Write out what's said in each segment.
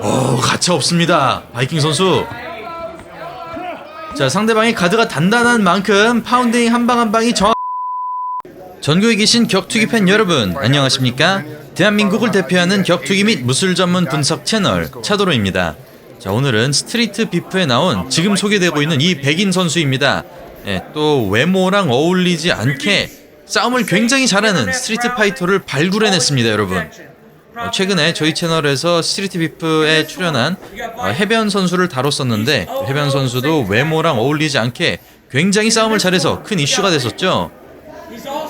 어, 가차 없습니다. 바이킹 선수. 자, 상대방의 가드가 단단한 만큼 파운딩 한 방 한 방이 정 전국에 계신 격투기 팬 여러분, 안녕하십니까? 대한민국을 대표하는 격투기 및 무술 전문 분석 채널 차도로입니다. 자, 오늘은 스트리트 비프에 나온 지금 소개되고 있는 이 백인 선수입니다. 예, 또 외모랑 어울리지 않게 싸움을 굉장히 잘하는 스트리트 파이터를 발굴해냈습니다, 여러분. 어, 최근에 저희 채널에서 스트리트 비프에 출연한 어, 해변 선수를 다뤘었는데 그 해변 선수도 외모랑 어울리지 않게 굉장히 싸움을 잘해서 큰 이슈가 됐었죠.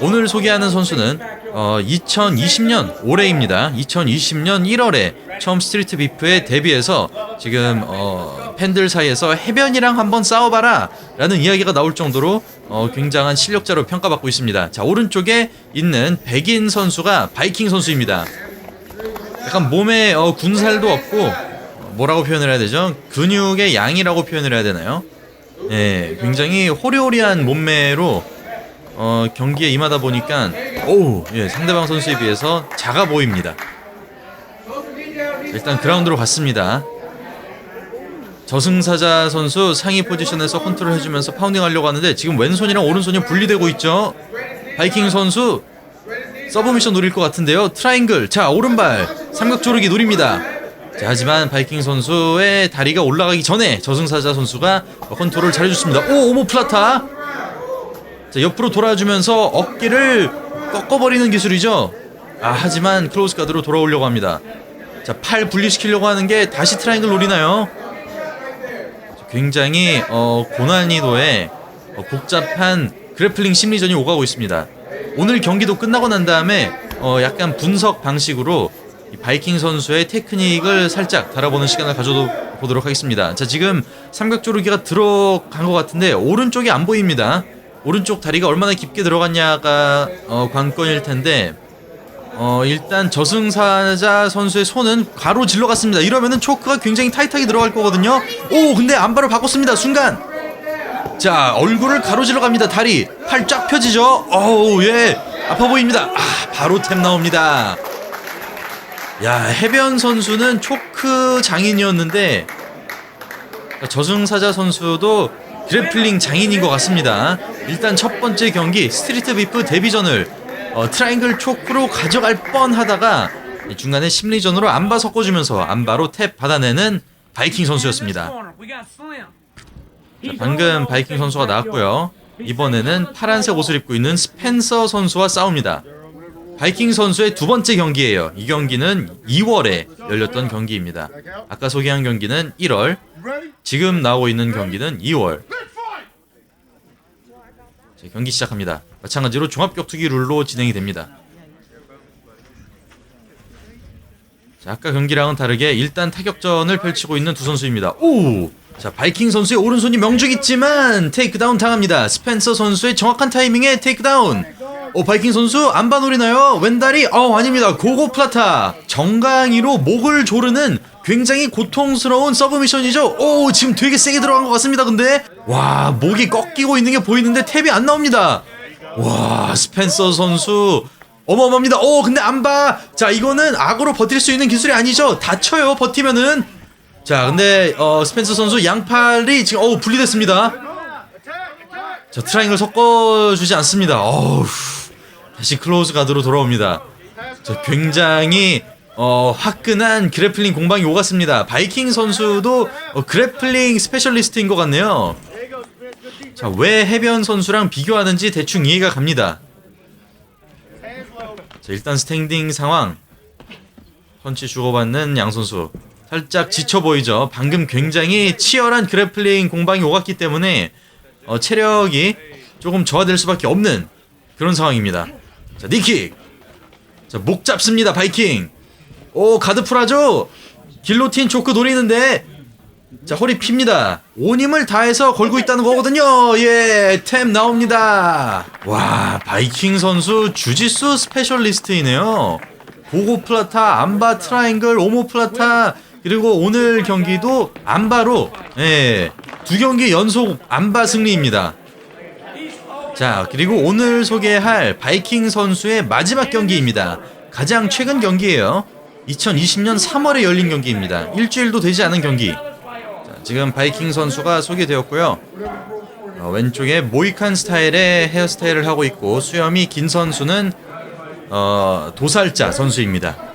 오늘 소개하는 선수는 어, 2020년 올해입니다. 2020년 1월에 처음 스트리트 비프에 데뷔해서 지금 어, 팬들 사이에서 해변이랑 한번 싸워봐라 라는 이야기가 나올 정도로 어, 굉장한 실력자로 평가받고 있습니다. 자 오른쪽에 있는 백인 선수가 바이킹 선수입니다. 약간 몸에 어, 군살도 없고 어, 뭐라고 표현을 해야 되죠? 근육의 양이라고 표현을 해야 되나요? 예, 굉장히 호리호리한 몸매로 어, 경기에 임하다 보니까 오, 예, 상대방 선수에 비해서 작아 보입니다. 일단 그라운드로 갔습니다. 저승사자 선수 상위 포지션에서 컨트롤 해주면서 파운딩 하려고 하는데 지금 왼손이랑 오른손이 분리되고 있죠. 바이킹 선수 서브 미션 노릴 것 같은데요. 트라잉글. 자, 오른발. 삼각 조르기 노립니다. 자, 하지만 바이킹 선수의 다리가 올라가기 전에 저승사자 선수가 컨트롤을 잘해줬습니다. 오, 오모플라타. 자, 옆으로 돌아주면서 어깨를 꺾어버리는 기술이죠. 아, 하지만 클로즈 가드로 돌아오려고 합니다. 자, 팔 분리시키려고 하는 게 다시 트라잉글 노리나요? 자, 굉장히 어, 고난이도의 어, 복잡한 그래플링 심리전이 오가고 있습니다. 오늘 경기도 끝나고 난 다음에 어, 약간 분석 방식으로 이 바이킹 선수의 테크닉을 살짝 달아보는 시간을 가져보도록 하겠습니다. 자, 지금 삼각조르기가 들어간 것 같은데 오른쪽이 안 보입니다. 오른쪽 다리가 얼마나 깊게 들어갔냐가 어, 관건일 텐데 어, 일단 저승사자 선수의 손은 가로 질러 갔습니다. 이러면은 초크가 굉장히 타이트하게 들어갈 거거든요. 오, 근데 안바로 바꿨습니다. 순간. 자, 얼굴을 가로질러 갑니다. 다리. 팔 쫙 펴지죠? 어우, 예. 아파 보입니다. 아, 바로 탭 나옵니다. 야, 해변 선수는 초크 장인이었는데 저승사자 선수도 그래플링 장인인 것 같습니다. 일단 첫 번째 경기 스트리트 비프 데뷔전을 어, 트라잉글 초크로 가져갈 뻔하다가 중간에 심리전으로 안바 섞어주면서 안바로 탭 받아내는 바이킹 선수였습니다. 자, 방금 바이킹 선수가 나왔고요. 이번에는 파란색 옷을 입고 있는 스펜서 선수와 싸웁니다. 바이킹 선수의 두 번째 경기예요. 이 경기는 2월에 열렸던 경기입니다. 아까 소개한 경기는 1월, 지금 나오고 있는 경기는 2월. 자, 경기 시작합니다. 마찬가지로 종합격투기 룰로 진행이 됩니다. 자, 아까 경기랑은 다르게 일단 타격전을 펼치고 있는 두 선수입니다. 오! 자, 바이킹 선수의 오른손이 명중있지만 테이크다운 당합니다. 스펜서 선수의 정확한 타이밍에 테이크다운. 오, 바이킹 선수 안바 노리나요? 왼다리? 어, 아닙니다. 고고 플라타. 정강이로 목을 조르는 굉장히 고통스러운 서브미션이죠. 오, 지금 되게 세게 들어간 것 같습니다. 근데 와, 목이 꺾이고 있는 게 보이는데 탭이 안 나옵니다. 와, 스펜서 선수 어마어마합니다. 오, 근데 안 봐. 자, 이거는 악으로 버틸 수 있는 기술이 아니죠. 다쳐요. 버티면은. 자, 근데 어, 스펜서 선수 양팔이 지금 어우 분리됐습니다. 자, 트라잉을 섞어주지 않습니다. 어우, 다시 클로즈 가드로 돌아옵니다. 자, 굉장히 어, 화끈한 그래플링 공방이 오갔습니다. 바이킹 선수도 어, 그래플링 스페셜리스트인 것 같네요. 자, 왜 해변 선수랑 비교하는지 대충 이해가 갑니다. 자, 일단 스탠딩 상황. 펀치 주고받는 양 선수. 살짝 지쳐 보이죠. 방금 굉장히 치열한 그래플링 공방이 오갔기 때문에 어, 체력이 조금 저하될 수밖에 없는 그런 상황입니다. 자, 니킥. 자, 목 잡습니다. 바이킹. 오, 가드 풀하죠? 길로틴 초크 노리는데 자, 허리 핍니다. 온 힘을 다해서 걸고 있다는 거거든요. 예, 템 나옵니다. 와, 바이킹 선수 주짓수 스페셜리스트이네요. 고고 플라타, 암바 트라잉글, 오모 플라타, 그리고 오늘 경기도 암바로, 예, 두 경기 연속 암바 승리입니다. 자, 그리고 오늘 소개할 바이킹 선수의 마지막 경기입니다. 가장 최근 경기예요. 2020년 3월에 열린 경기입니다. 일주일도 되지 않은 경기. 자, 지금 바이킹 선수가 소개되었고요. 어, 왼쪽에 모이칸 스타일의 헤어스타일을 하고 있고 수염이 긴 선수는 어, 도살자 선수입니다.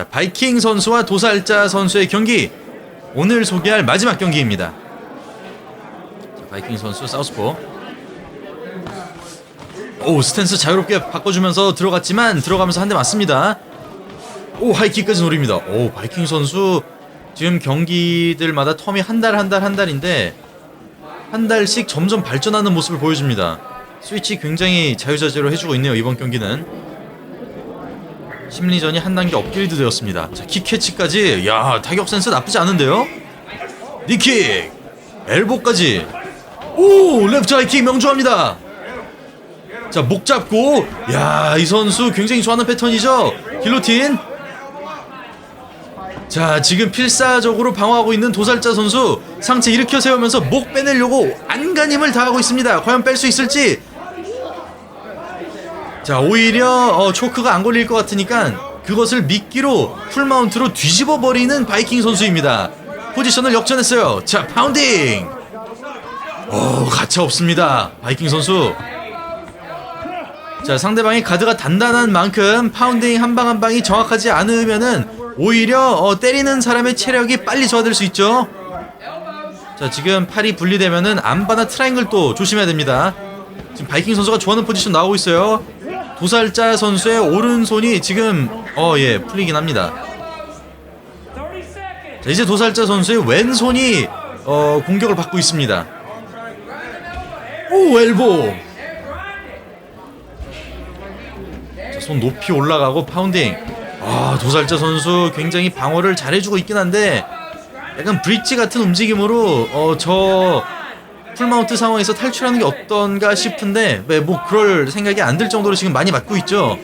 자, 바이킹 선수와 도살자 선수의 경기 오늘 소개할 마지막 경기입니다. 자, 바이킹 선수 사우스포. 오 스탠스 자유롭게 바꿔주면서 들어갔지만 들어가면서 한 대 맞습니다. 오 하이킥까지 노립니다. 오 바이킹 선수 지금 경기들마다 텀이 한 달 한 달 한 달인데 한 달씩 점점 발전하는 모습을 보여줍니다. 스위치 굉장히 자유자재로 해주고 있네요 이번 경기는. 심리전이 한 단계 업그레이드 되었습니다. 자, 킥 캐치까지, 야 타격 센스 나쁘지 않은데요? 니킥, 엘보까지, 오 레프트 하이킥 명주합니다. 자, 목 잡고, 야, 이 선수 굉장히 좋아하는 패턴이죠? 길로틴. 자, 지금 필사적으로 방어하고 있는 도살자 선수 상체 일으켜 세우면서 목 빼내려고 안간힘을 다하고 있습니다. 과연 뺄 수 있을지. 자, 오히려 어, 초크가 안 걸릴 것 같으니까 그것을 미끼로 풀마운트로 뒤집어 버리는 바이킹 선수입니다. 포지션을 역전했어요. 자, 파운딩. 어, 가차 없습니다. 바이킹 선수. 자 상대방이 가드가 단단한 만큼 파운딩 한 방 한 방이 정확하지 않으면은 오히려 어, 때리는 사람의 체력이 빨리 저하될 수 있죠. 자 지금 팔이 분리되면은 안바나 트라이앵글 또 조심해야 됩니다. 지금 바이킹 선수가 좋아하는 포지션 나오고 있어요. 도살자 선수의 오른손이 지금 어 예 풀리긴 합니다. 자 이제 도살자 선수의 왼손이 어 공격을 받고 있습니다. 오 엘보. 자, 손 높이 올라가고 파운딩. 아, 도살자 선수 굉장히 방어를 잘해주고 있긴 한데 약간 브릿지 같은 움직임으로 어, 저 풀마운트 상황에서 탈출하는 게 어떤가 싶은데 네, 뭐 그럴 생각이 안 들 정도로 지금 많이 맞고 있죠.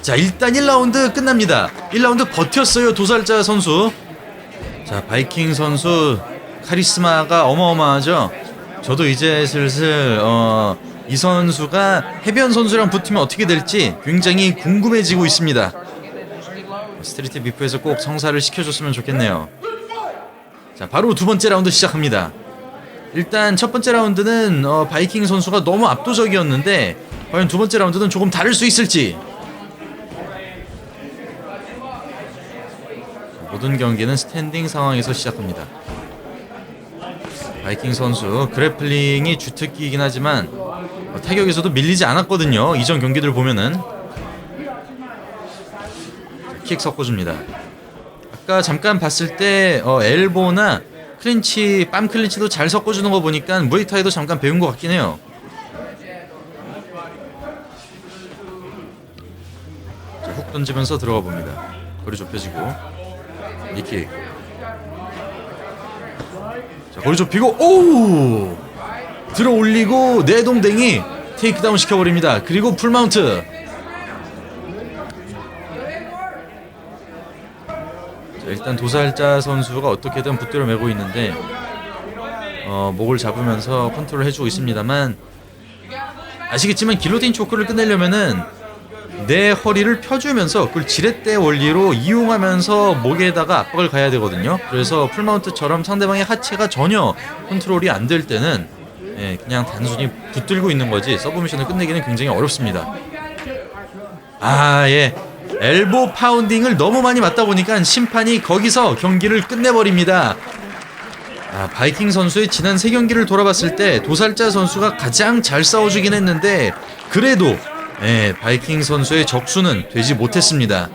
자, 일단 1라운드 끝납니다. 1라운드 버텼어요, 도살자 선수. 자, 바이킹 선수 카리스마가 어마어마하죠. 저도 이제 슬슬 어, 이 선수가 해변 선수랑 붙으면 어떻게 될지 굉장히 궁금해지고 있습니다. 스트리트 비프에서 꼭 성사를 시켜줬으면 좋겠네요. 자, 바로 두 번째 라운드 시작합니다. 일단 첫 번째 라운드는 어, 바이킹 선수가 너무 압도적이었는데 과연 두 번째 라운드는 조금 다를 수 있을지. 모든 경기는 스탠딩 상황에서 시작합니다. 바이킹 선수 그래플링이 주특기이긴 하지만 어, 타격에서도 밀리지 않았거든요. 이전 경기들 보면은 킥 섞어줍니다. 아까 잠깐 봤을 때 어, 엘보나 클린치, 빰 클린치도 잘 섞어주는 거 보니까 무에타이도 잠깐 배운 것 같긴 해요. 자, 훅 던지면서 들어가 봅니다. 거리 좁혀지고 니킥. 자, 거리 좁히고 오! 들어 올리고 내 동댕이 테이크다운 시켜버립니다. 그리고 풀마운트. 자, 일단 도살자 선수가 어떻게든 붙들어 매고 있는데 어, 목을 잡으면서 컨트롤 해주고 있습니다만 아시겠지만 길로틴 초크를 끝내려면은 내 허리를 펴주면서 그걸 지렛대 원리로 이용하면서 목에다가 압박을 가야 되거든요. 그래서 풀마운트처럼 상대방의 하체가 전혀 컨트롤이 안 될 때는 예, 그냥 단순히 붙들고 있는 거지 서브미션을 끝내기는 굉장히 어렵습니다. 아 예. 엘보 파운딩을 너무 많이 맞다 보니까 심판이 거기서 경기를 끝내버립니다. 아, 바이킹 선수의 지난 세 경기를 돌아봤을 때 도살자 선수가 가장 잘 싸워주긴 했는데 그래도 예, 바이킹 선수의 적수는 되지 못했습니다.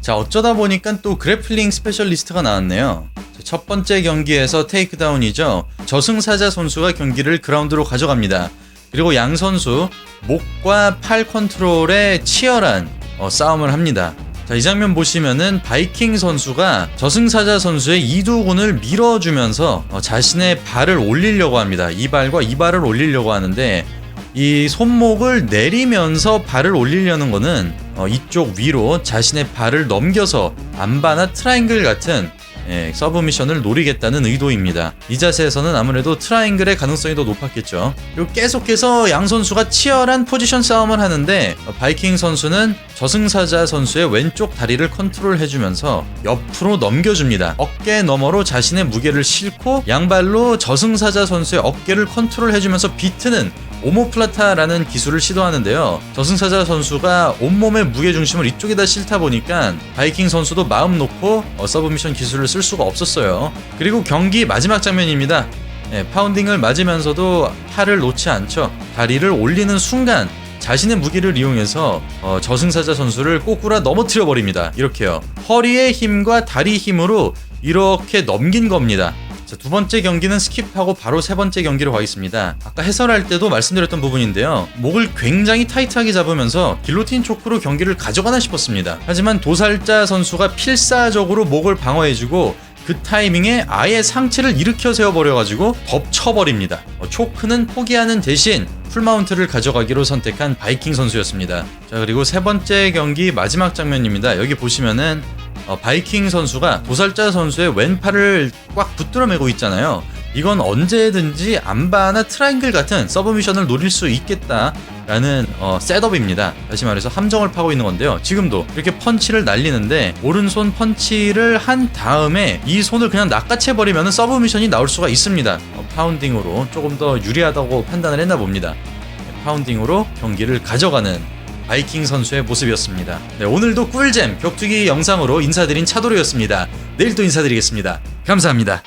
자 어쩌다 보니까 또 그래플링 스페셜리스트가 나왔네요. 자, 첫 번째 경기에서 테이크다운이죠. 저승사자 선수가 경기를 그라운드로 가져갑니다. 그리고 양 선수 목과 팔 컨트롤에 치열한 어, 싸움을 합니다. 자, 이 장면 보시면은 바이킹 선수가 저승사자 선수의 이두근을 밀어주면서 어, 자신의 발을 올리려고 합니다. 이 발과 이 발을 올리려고 하는데 이 손목을 내리면서 발을 올리려는 거는 어, 이쪽 위로 자신의 발을 넘겨서 안바나 트라이앵글 같은 예, 서브 미션을 노리겠다는 의도입니다. 이 자세에서는 아무래도 트라잉글의 가능성이 더 높았겠죠. 그리고 계속해서 양 선수가 치열한 포지션 싸움을 하는데 어, 바이킹 선수는 저승사자 선수의 왼쪽 다리를 컨트롤해주면서 옆으로 넘겨줍니다. 어깨 너머로 자신의 무게를 싣고 양발로 저승사자 선수의 어깨를 컨트롤해주면서 비트는 오모플라타라는 기술을 시도하는데요. 저승사자 선수가 온몸의 무게 중심을 이쪽에다 싣다 보니까 바이킹 선수도 마음 놓고 어, 서브미션 기술을 쓸 수가 없었어요. 그리고 경기 마지막 장면입니다. 예, 파운딩을 맞으면서도 팔을 놓지 않죠. 다리를 올리는 순간 자신의 무기를 이용해서 어, 저승사자 선수를 꼬꾸라 넘어뜨려 버립니다. 이렇게요. 허리의 힘과 다리 힘으로 이렇게 넘긴 겁니다. 자, 두 번째 경기는 스킵하고 바로 세 번째 경기로 가겠습니다. 아까 해설할 때도 말씀드렸던 부분인데요. 목을 굉장히 타이트하게 잡으면서 길로틴 초크로 경기를 가져가나 싶었습니다. 하지만 도살자 선수가 필사적으로 목을 방어해주고 그 타이밍에 아예 상체를 일으켜 세워버려가지고 덮쳐버립니다. 어, 초크는 포기하는 대신 풀마운트를 가져가기로 선택한 바이킹 선수였습니다. 자 그리고 세 번째 경기 마지막 장면입니다. 여기 보시면은 어, 바이킹 선수가 도살자 선수의 왼팔을 꽉 붙들어 매고 있잖아요. 이건 언제든지 암바나 트라이앵글 같은 서브미션을 노릴 수 있겠다라는 어, 셋업입니다. 다시 말해서 함정을 파고 있는 건데요. 지금도 이렇게 펀치를 날리는데 오른손 펀치를 한 다음에 이 손을 그냥 낚아채 버리면 서브미션이 나올 수가 있습니다. 어, 파운딩으로 조금 더 유리하다고 판단을 했나 봅니다. 파운딩으로 경기를 가져가는 바이킹 선수의 모습이었습니다. 네, 오늘도 꿀잼 격투기 영상으로 인사드린 차도로였습니다. 내일 또 인사드리겠습니다. 감사합니다.